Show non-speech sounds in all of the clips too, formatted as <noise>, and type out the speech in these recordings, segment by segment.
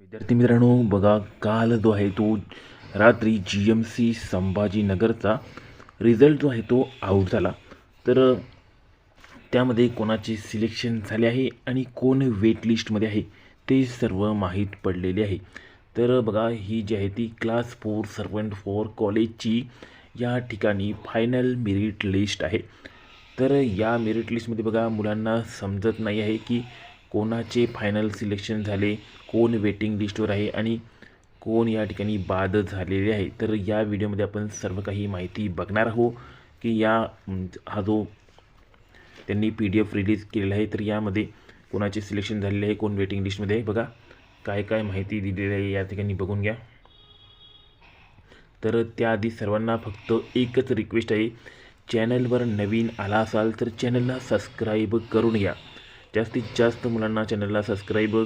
विद्यार्थी मित्रांनो बघा काल जो आहे तो रात्री जी एम सी संभाजीनगरचा रिझल्ट जो आहे तो आऊट झाला. तर त्यामध्ये कोणाचे सिलेक्शन झाले आहे आणि कोण वेट लिस्टमध्ये आहे ते सर्व माहीत पडलेले आहे. तर बघा ही जी आहे ती क्लास फोर सर्वंट फोर कॉलेजची या ठिकाणी फायनल मेरिट लिस्ट आहे. तर या मेरिट लिस्टमध्ये बघा मुलांना समजत नाही आहे की कोणाचे फायनल सिलेक्शन झाले कोण वेटिंग लिस्टवर आहे आणि कोण या ठिकाणी बाद झालेले आहे. तर या व्हिडिओमध्ये आपण सर्व काही माहिती बघणार आहोत की या हा जो त्यांनी पी डी एफ रिलीज केलेला आहे तर यामध्ये कोणाचे सिलेक्शन झालेले आहे कोण वेटिंग लिस्टमध्ये आहे. बघा काय काय माहिती दिलेली आहे या ठिकाणी बघून घ्या. तर त्याआधी सर्वांना फक्त एकच रिक्वेस्ट आहे. चॅनलवर नवीन आला असाल तर चॅनलला सबस्क्राईब करून घ्या. जास्तीत जास्त मुलांना चॅनलला सबस्क्राईब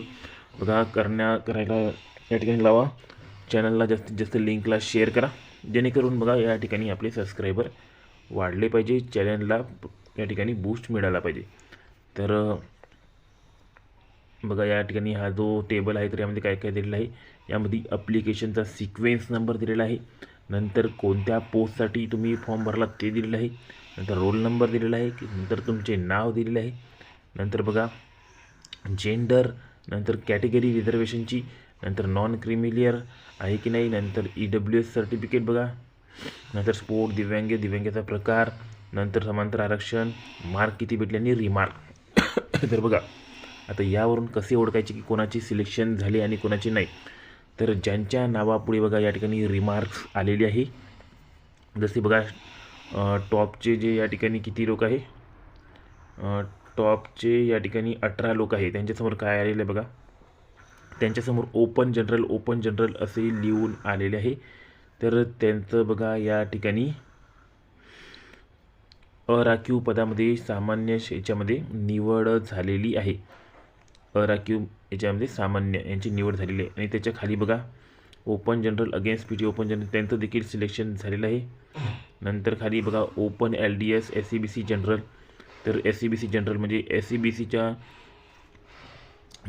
बघा करण्या करायला या ठिकाणी लावा. चॅनलला जास्तीत जास्त लिंकला शेअर करा. जेणेकरून बघा या ठिकाणी आपले सबस्क्रायबर वाढले पाहिजे. चॅनलला या ठिकाणी बूस्ट मिळाला पाहिजे. तर बघा या ठिकाणी हा जो टेबल आहे तर यामध्ये काय काय दिलेलं आहे? यामध्ये अप्लिकेशनचा सिक्वेन्स नंबर दिलेला आहे. नंतर कोणत्या पोस्टसाठी तुम्ही फॉर्म भरला ते दिलेलं आहे. नंतर रोल नंबर दिलेला आहे. की नंतर तुमचे नाव दिलेले आहे. नंतर बघा जेंडर नंतर कॅटेगरी रिझर्वेशनची नंतर नॉन क्रिमिलियर आहे की नाही नंतर ई डब्ल्यू एस सर्टिफिकेट बघा नंतर स्पोर्ट दिव्यांग दिव्यांगाचा प्रकार नंतर समांतर आरक्षण मार्क किती भेटले आणि रिमार्क <coughs> तर बघा आता यावरून कसे ओळखायचे की कोणाची सिलेक्शन झाली आणि कोणाची नाही? तर ज्यांच्या नावापुढे बघा या ठिकाणी रिमार्क्स आलेली आहे. जसे बघा टॉपचे जे या ठिकाणी किती लोक आहे? टॉपचे या ठिकाणी अठरा लोक आहे त्यांच्यासमोर काय आलेलं आहे बघा. त्यांच्यासमोर ओपन जनरल ओपन जनरल असे लिहून आलेले आहे. तर त्यांचं बघा या ठिकाणी अराखीव पदामध्ये सामान्य श- याच्यामध्ये निवड झालेली आहे. अराखीव याच्यामध्ये सामान्य यांची निवड झालेली आहे. आणि त्याच्याखाली बघा open general against P T open general त्यांचं देखील सिलेक्शन झालेलं आहे. नंतर खाली बघा open L D S S C B C general तर S C B C general म्हणजे एस सी बी सीच्या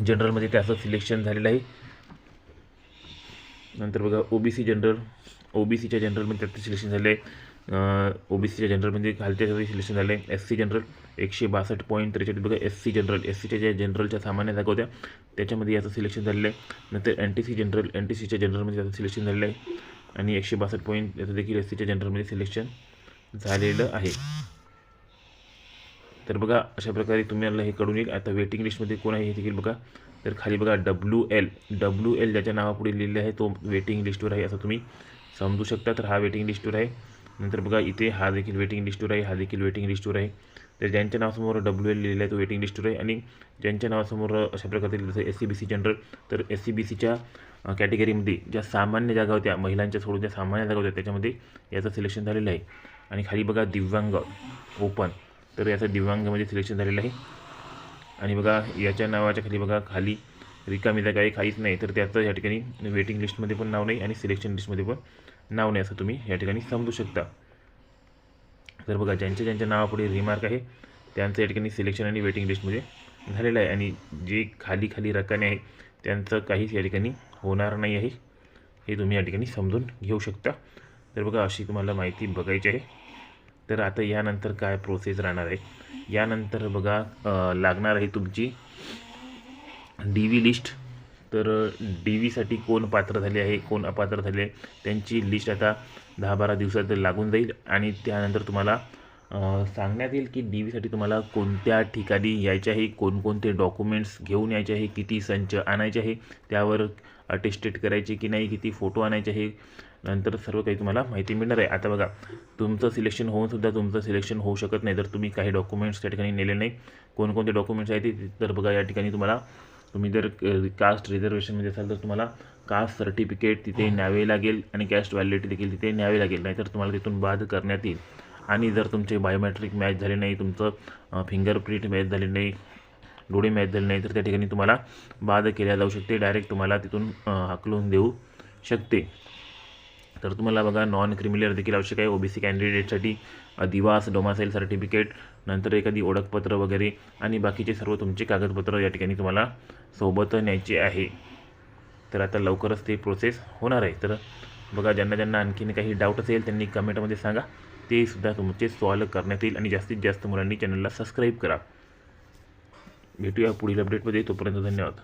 जनरलमध्ये त्याचं सिलेक्शन झालेलं आहे. नंतर बघा ओ B C general O B सीच्या जनरलमध्ये त्याचं सिलेक्शन झालं आहे. ओ बी सीच्या जनरलमध्ये खालच्या सिलेक्शन झालं आहे. एस सी जनरल एकशे बासष्ट पॉईंट त्रेचाळीस. बघा एस सी जनरल एस सीच्या ज्या जनरलच्या सामान्य जागा होत्या त्याच्यामध्ये याचं सिलेक्शन झालेलं आहे. नंतर N T C general N T सीच्या जनरलमध्ये त्याचं सिलेक्शन झालेलं आहे. आणि एकशे बासष्ट पॉईंट याचं देखील एस सीच्या जनरलमध्ये सिलेक्शन झालेलं आहे. तर बघा अशा प्रकारे तुम्हाला हे कळून येईल आता वेटिंग लिस्टमध्ये कोण आहे हे देखील बघा. तर खाली बघा डब्ल्यू एल डब्ल्यू एल ज्याच्या नावापुढे लिहिलेलं आहे तो वेटिंग लिस्टवर आहे असं तुम्ही समजू शकता. तर हा वेटिंग लिस्टवर आहे. नंतर बघा इथे हा देखील वेटिंग लिस्टवर आहे हा देखील वेटिंग लिस्टवर आहे. तर ज्यांच्या नावासमोर डब्ल्यू एल लिहिलेलं आहे तो वेटिंग लिस्टवर आहे. आणि ज्यांच्या नावासमोर अशा प्रकारे जसं S C B C general तर एस सी बी सीच्या कॅटेगरीमध्ये ज्या सामान्य जागा होत्या महिलांच्या सोडून ज्या सामान्य जागा होत्या त्याच्यामध्ये याचं सिलेक्शन झालेलं आहे. आणि खाली बघा दिव्यांग ओपन तर याचं दिव्यांगमध्ये सिलेक्शन झालेलं आहे. आणि बघा याच्या नावाच्या खाली बघा खाली रिकामी जागा आहे काहीच नाही तर त्याचं या ठिकाणी वेटिंग लिस्टमध्ये पण नाव नाही आणि सिलेक्शन लिस्टमध्ये पण नाव नाही असं तुम्ही या ठिकाणी समजू शकता. तर बघा ज्यांच्या ज्यांच्या नावापुढे रिमार्क आहे त्यांचं या ठिकाणी सिलेक्शन आणि वेटिंग लिस्टमध्ये झालेलं आहे. आणि जे खाली खाली रकाने आहे त्यांचं काहीच या ठिकाणी होणार नाही आहे. हे तुम्ही या ठिकाणी समजून घेऊ शकता. तर बघा अशी तुम्हाला माहिती बघायची आहे. तर आता यानंतर काय प्रोसेस राहणार आहे? यानंतर बघा लागणार आहे तुमची डी व्ही लिस्ट तर डी व्हीसाठी कोण पात्र झाले आहे कोण अपात्र झाले आहे त्यांची लिस्ट आता दहा बारा दिवसात लागून जाईल आणि त्यानंतर तुम्हाला सांगण्यात येईल की डी व्हीसाठी तुम्हाला कोणत्या ठिकाणी यायचे आहे कोणकोणते डॉक्युमेंट्स घेऊन यायचे आहे किती संच आणायचे आहे त्यावर अटेस्टेट करायचे की नाही किती फोटो आणायचे आहे नंतर सर्व काही तुम्हाला माहिती मिळणार आहे. आता बघा तुमचं सिलेक्शन होऊन सुद्धा तुमचं सिलेक्शन होऊ शकत नाही जर तुम्ही काही डॉक्युमेंट्स त्या ठिकाणी नेले नाही. कोणकोणते डॉक्युमेंट्स आहेत ते तर बघा या ठिकाणी तुम्हाला तुम्ही जर कास्ट रिझर्वेशनमध्ये असाल तर तुम्हाला कास्ट सर्टिफिकेट तिथे न्यावे लागेल आणि कॅस्ट व्हॅलिडिटी देखील तिथे न्यावे लागेल नाहीतर तुम्हाला तिथून बाद करण्यात येईल. आणि जर तुमचे बायोमेट्रिक मॅच झाले नाही तुमचं फिंगरप्रिंट मॅच झाले नाही डोळे मॅच झाले नाही तर त्या ठिकाणी तुम्हाला बाद केल्या जाऊ शकते. डायरेक्ट तुम्हाला तिथून हकलून हाकलून देऊ शकते. तर तुम्हाला बघा नॉन क्रिमिलियर देखील आवश्यक आहे. ओ बी सी कॅन्डिडेटसाठी दिवास डोमासाईल सर्टिफिकेट नंतर एखादी ओळखपत्र वगैरे आणि बाकीचे सर्व तुमचे कागदपत्र या ठिकाणी तुम्हाला सोबत न्यायचे आहे. तर आता लवकरच ते प्रोसेस होणार आहे. तर बघा ज्यांना ज्यांना आणखीन काही डाऊट असेल त्यांनी कमेंटमध्ये सांगा. ते सुद्धा तुमचे सॉल्व करण्यात येईल आणि जास्तीत जास्त मुलांनी चॅनलला सबस्क्राईब करा. भेटूया पुढील अपडेटमध्ये तोपर्यंत धन्यवाद.